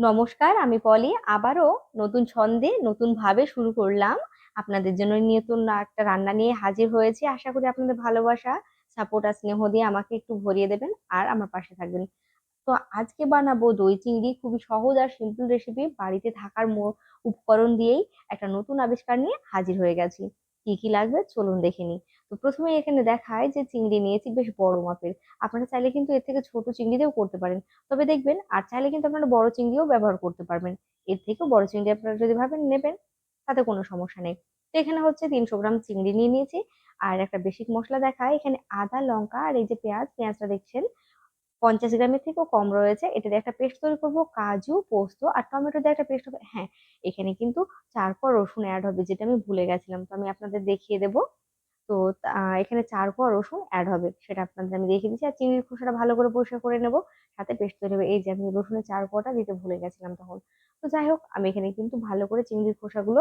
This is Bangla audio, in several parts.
নমস্কার, আমি পলি। আবারও নতুন ছন্দে নতুন ভাবে শুরু করলাম। আপনাদের জন্য নতুন একটা রান্না নিয়ে হাজির হয়েছি। আশা করি আপনাদের ভালোবাসা সাপোর্ট আর স্নেহ দিয়ে আমাকে একটু ভরিয়ে দেবেন আর আমার পাশে থাকবেন। তো আজকে বানাবো দই চিংড়ি। খুবই সহজ আর সিম্পল রেসিপি বাড়িতে থাকার উপকরণ দিয়েই একটা নতুন আবিষ্কার নিয়ে হাজির হয়ে গেছি। কি কি লাগবে চলুন দেখে নিই। তো প্রথমে এখানে দেখায় যে চিংড়ি নিয়েছি, বেশ বড় মাপের। আপনারা চাইলে কিন্তু এর থেকে ছোট চিংড়ি দিয়েও করতে পারেন। তবে দেখবেন, আর চাইলে কিন্তু আপনারা বড় চিংড়িও ব্যবহার করতে পারবেন। এর থেকেও বড় চিংড়ি আপনারা যদি ভাবেন নেবেন, তাতে কোনো সমস্যা নেই। তো এখানে হচ্ছে তিনশো গ্রাম চিংড়ি নিয়ে নিয়েছি। আর একটা বেসিক মশলা দেখায়, এখানে আদা, লঙ্কা আর এই যে পেঁয়াজ, পেঁয়াজটা দেখছেন পঞ্চাশ গ্রামের থেকেও কম রয়েছে। এটা দিয়ে একটা পেস্ট তৈরি করব, কাজু, পোস্ত আর টমেটো দিয়ে একটা পেস্ট হবে। হ্যাঁ এখানে কিন্তু চার রসুন অ্যাড হবে, যেটা আমি ভুলে গেছিলাম। তো আমি আপনাদের দেখিয়ে দেবো। তো এখানে চার কোয়া রসুন অ্যাড হবে, সেটা আপনাদের আমি দেখিয়ে দিচ্ছি। আর চিংড়ির খোসাটা ভালো করে পরিষ্কার করে নেব, সাথে পেস্ট তৈরি হবে। এই যে আমি রসুনের চার দিতে ভুলে গেছিলাম তখন। তো যাই হোক, আমি এখানে কিন্তু ভালো করে চিংড়ির খোসাগুলো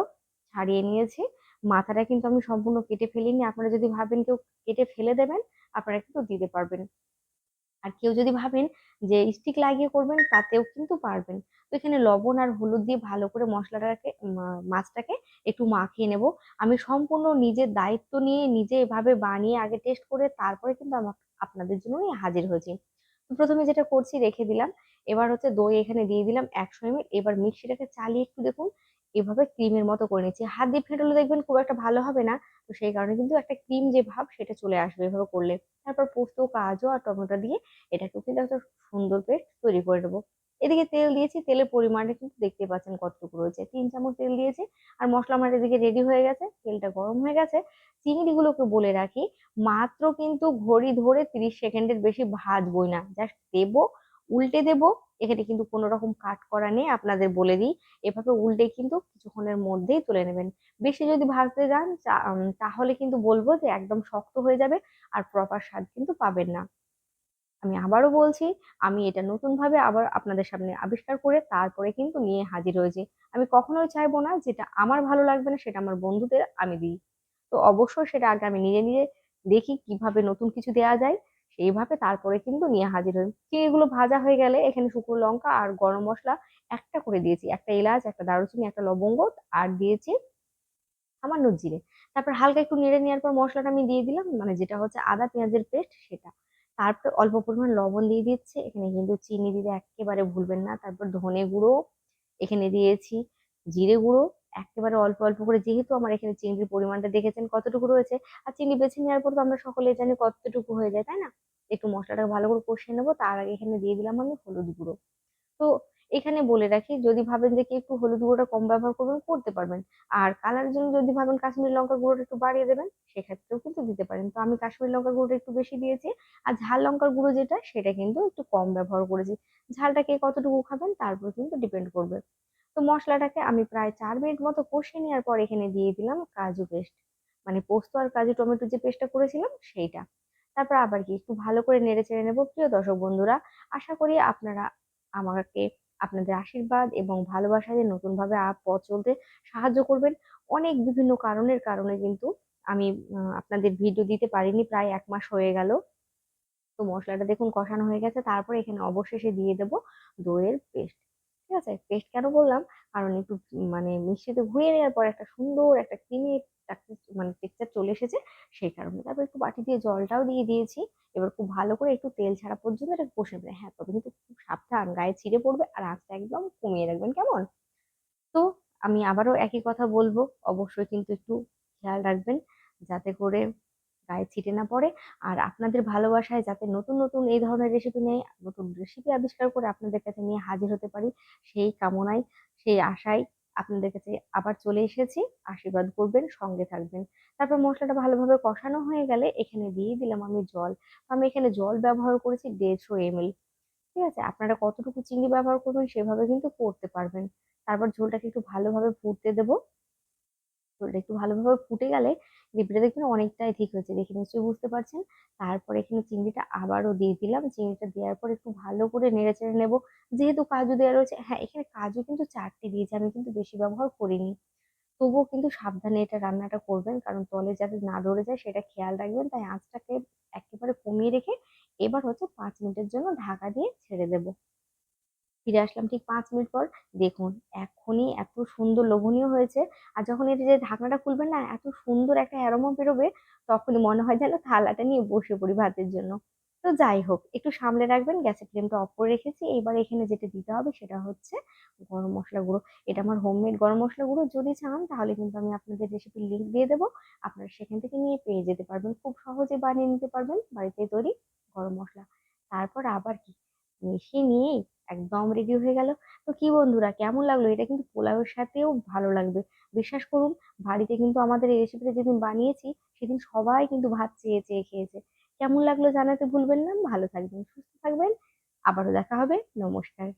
ছাড়িয়ে নিয়েছি। মাথাটা কিন্তু আমি সম্পূর্ণ কেটে ফেলিনি। আপনারা যদি ভাবেন কেউ কেটে ফেলে দেবেন, আপনারা কিন্তু দিতে পারবেন। আর কেউ যদি ভাবেন যে স্টিক লাগিয়ে করবেন, তাতেও কিন্তু পারবেন। তো এখানে লবণ আর হলুদ দিয়ে ভালো করে মশলাটাকে মাছটাকে একটু মাখিয়ে নেব। আমি সম্পূর্ণ নিজের দায়িত্ব নিয়ে নিজে এভাবে বানিয়ে আগে টেস্ট করে তারপরে কিন্তু আমার আপনাদের জন্য হাজির হয়েছি। প্রথমে যেটা করছি, রেখে দিলাম। এবার হচ্ছে দই এখানে দিয়ে দিলাম একশো এমএল এবার মিক্সিটাকে চালিয়ে একটু দেখুন। এভাবে ক্রিমের মতো করে নিচ্ছি। হাত দিয়ে ফেটালে দেখবেন খুব একটা ভালো হবে না। তো সেই কারণে কিন্তু একটা ক্রিম যে ভাব সেটা চলে আসবে এভাবে করলে। তারপর পোস্ত, কাজু আর টমেটো দিয়ে এটাকেও কিন্তু একটা সুন্দর পেস্ট তৈরি করে নেব। এদিকে তেল দিয়েছি, তেলের পরিমাণটা কিন্তু দেখতে পাচ্ছেন কতটুকু রয়েছে। তিন চামচ তেল দিয়েছি আর মশলা আমার এদিকে রেডি হয়ে গেছে, তেলটা গরম হয়ে গেছে। চিংড়িগুলোকে বলে রাখি, মাত্র কিন্তু ঘড়ি ধরে তিরিশ সেকেন্ডের বেশি ভাজবই না। জাস্ট দেবো, উল্টে দেবো এখানে কিন্তু কোনো রকম কাট করা নেই, আপনাদের বলে দিই। এভাবে উল্টে কিন্তু কিছুক্ষণের মধ্যেই তুলে নেবেন। বেশি যদি ভাজতে যান তাহলে কিন্তু বলব যে একদম শক্ত হয়ে যাবে আর প্রপার স্বাদ কিন্তু পাবেন না। আমি আবারও বলছি, আমি এটা নতুন ভাবে আবার আপনাদের সামনে আবিষ্কার করে তারপরে কিন্তু নিয়ে হাজির হয়েছি। আমি কখনোই চাইব না যেটা আমার ভালো লাগবে না, সেটা আমার বন্ধুদের আমি দিই। তো অবশ্যই সেটা আগে আমি নিজে নিজে দেখি কীভাবে নতুন কিছু দেওয়া যায়। সেইভাবে তারপরে কিন্তু নিয়ে হাজির হই। চিংড়িগুলো ভাজা হয়ে গেলে এখানে শুকনো লঙ্কা আর গরম মশলা একটা করে দিয়েছি। একটা এলাচ, একটা দারুচিনি, একটা লবঙ্গ আর দিয়েছি সামান্য জিরে। তারপর হালকা একটু নেড়ে নেওয়ার পর মশলাটা আমি দিয়ে দিলাম মানে যেটা হচ্ছে আদা পেঁয়াজের পেস্ট সেটা। তারপর অল্প পরিমাণ লবণ দিয়ে দিচ্ছে। এখানে কিন্তু চিনি দিতে একেবারে ভুলবেন না। তারপর ধনে গুঁড়ো এখানে দিয়েছি, জিরে গুঁড়ো একেবারে অল্প অল্প করে যেহেতু আমার এখানে চিনির পরিমাণটা দেখেছেন কতটুকু রয়েছে, আর চিনি বেছে নেওয়ার পর তো আমরা সকলে জানি কতটুকু হয়ে যায়, তাই না? একটু মশলাটাকে ভালো করে কষিয়ে নেব, তার আগে এখানে দিয়ে দিলাম আমি হলুদ গুঁড়ো। তো এখানে বলে রাখি, যদি ভাবেন যে কি একটু হলুদ গুঁড়োটা কম ব্যবহার করবেন, করতে পারবেন। আর কালারের জন্য যদি ভাবেন কাশ্মীরি লঙ্কার গুঁড়োটা একটু বাড়িয়ে দেবেন, সেক্ষেত্রেও কিন্তু দিতে পারেন। তো আমি কাশ্মীরি লঙ্কার গুঁড়োটা একটু বেশি দিয়েছি, আর ঝাল লঙ্কার গুঁড়ো যেটা, সেটা কিন্তু একটু কম ব্যবহার করেছি। ঝালটা কে কতটুকু খাবেন, তার উপর কিন্তু ডিপেন্ড করবে। তো মশলাটাকে আমি প্রায় চার মিনিট মতো কষিয়ে নেওয়ার পর এখানে দিয়ে দিলাম কাজু পেস্ট। মানে পোস্ত আর কাজু টমেটো যে পেস্টটা করেছিলাম সেইটা। তারপর আবার কি একটু ভালো করে নেড়ে চেড়ে নেব। প্রিয় দর্শক বন্ধুরা, আশা করি আপনারা আমাকে আপনাদের আশীর্বাদ এবং ভালোবাসা দিয়ে নতুন ভাবে আ- পথ চলতে সাহায্য করবেন, অনেক বিভিন্ন কারণের কারণে কিন্তু আমি আপনাদের ভিডিও দিতে পারিনি, প্রায় এক মাস হয়ে গেল। তো মশলাটা দেখুন কষানো হয়ে গেছে, তারপর এখানে অবশেষে দিয়ে দেবো দইয়ের পেস্ট। ঠিক আছে? পেস্ট কেন বললাম? কারণ একটু মানে মিক্সিতে ঘুরিয়ে নেওয়ার পর একটা সুন্দর একটা ক্রিমি মানে টেক্সচার চলে এসেছে, সেই কারণে। তারপর একটু বাটি দিয়ে জলটাও দিয়ে দিয়েছি। এবার খুব ভালো করে একটু তেল ছাড়া পর্যন্ত এটা কষে নেবে। হ্যাঁ তবে কিন্তু খুব সাবধান, গায়ে ছিঁড়ে পড়বে আর আঁচটা একদম কমিয়ে রাখবেন, কেমন? তো আমি আবারও একই কথা বলব। অবশ্যই কিন্তু একটু খেয়াল রাখবেন, যাতে করে গায়ে ছিটে না পড়ে। আর আপনাদের ভালোবাসায় যাতে নতুন নতুন এই ধরনের রেসিপি নিয়ে নতুন রেসিপি আবিষ্কার করে আপনাদের কাছে নিয়ে হাজির হতে পারি, সেই কামনায়, সেই আশায় আপনাদের কাছে আবার চলে এসেছি। আশীর্বাদ করবেন, সঙ্গে থাকবেন। তারপর মশলাটা ভালোভাবে কষানো হয়ে গেলে এখানে দিয়ে দিলাম আমি জল। আমি এখানে জল ব্যবহার করেছি দেড়শো এমএল ঠিক আছে? আপনারা কতটুকু চিংড়ি ব্যবহার করবেন সেভাবে কিন্তু করতে পারবেন। তারপর ঝোলটাকে একটু ভালোভাবে ফুটতে দেবো। একটু ভালোভাবে ফুটে গেলে গ্রেভিটা দেখবেন অনেকটাই ঠিক হয়েছে। দেখে নিশ্চয়ই বুঝতে পারছেন। তারপর এখানে চিংড়িটা আবারও দিয়ে দিলাম। চিংড়িটা দেওয়ার পর একটু ভালো করে নেড়ে চেড়ে নেব। যেহেতু কাজু দেওয়া রয়েছে হ্যাঁ এখানে কাজু কিন্তু চারটে দিয়েছি, আমি কিন্তু বেশি ব্যবহার করিনি। তবুও কিন্তু সাবধানে এটা রান্নাটা করবেন, কারণ তলে যাতে না ধরে যায় সেটা খেয়াল রাখবেন। তাই আঁচটাকে একেবারে কমিয়ে রেখে এবার হচ্ছে পাঁচ মিনিটের জন্য ঢাকা দিয়ে ছেড়ে দেবো। ফিরে আসলাম ঠিক পাঁচ মিনিট পর। দেখুন, এখনই এত সুন্দর লোভনীয় হয়েছে। আর যখন এটা যে ঢাকনাটা খুলবেন না, এত সুন্দর একটা অ্যারোমা বেরোবে, তখনই মনে হয় যেন থালাটা নিয়ে বসে পড়ি ভাতের জন্য। তো যাই হোক, একটু সামলে রাখবেন, গ্যাসের ফ্লেমটা অফ করে রেখেছি। এবার এখানে যেটা দিতে হবে সেটা হচ্ছে গরম মশলা গুঁড়ো। এটা আমার হোমমেড গরম মশলা গুঁড়ো। যদি চান, তাহলে কিন্তু আমি আপনাদের রেসিপির লিঙ্ক দিয়ে দেবো। আপনারা সেখান থেকে নিয়ে পেয়ে যেতে পারবেন। খুব সহজে বানিয়ে নিতে পারবেন বাড়িতে তৈরি গরম মশলা। তারপর আবার কি? মিশিয়ে নিয়েই একদম রেডি হয়ে গেল। তো কি বন্ধুরা, কেমন লাগল? এটা কিন্তু পোলাওয়ের সাথেও ভালো লাগবে। বিশ্বাস করুন, বাড়িতে কিন্তু আমাদের এই রেসিপিটা যেদিন বানিয়েছি, সেদিন সবাই কিন্তু ভাত চেয়ে চেয়ে খেয়েছে। কেমন লাগল জানাতে ভুলবেন না। ভালো থাকবেন, সুস্থ থাকবেন। আবারও দেখা হবে। নমস্কার।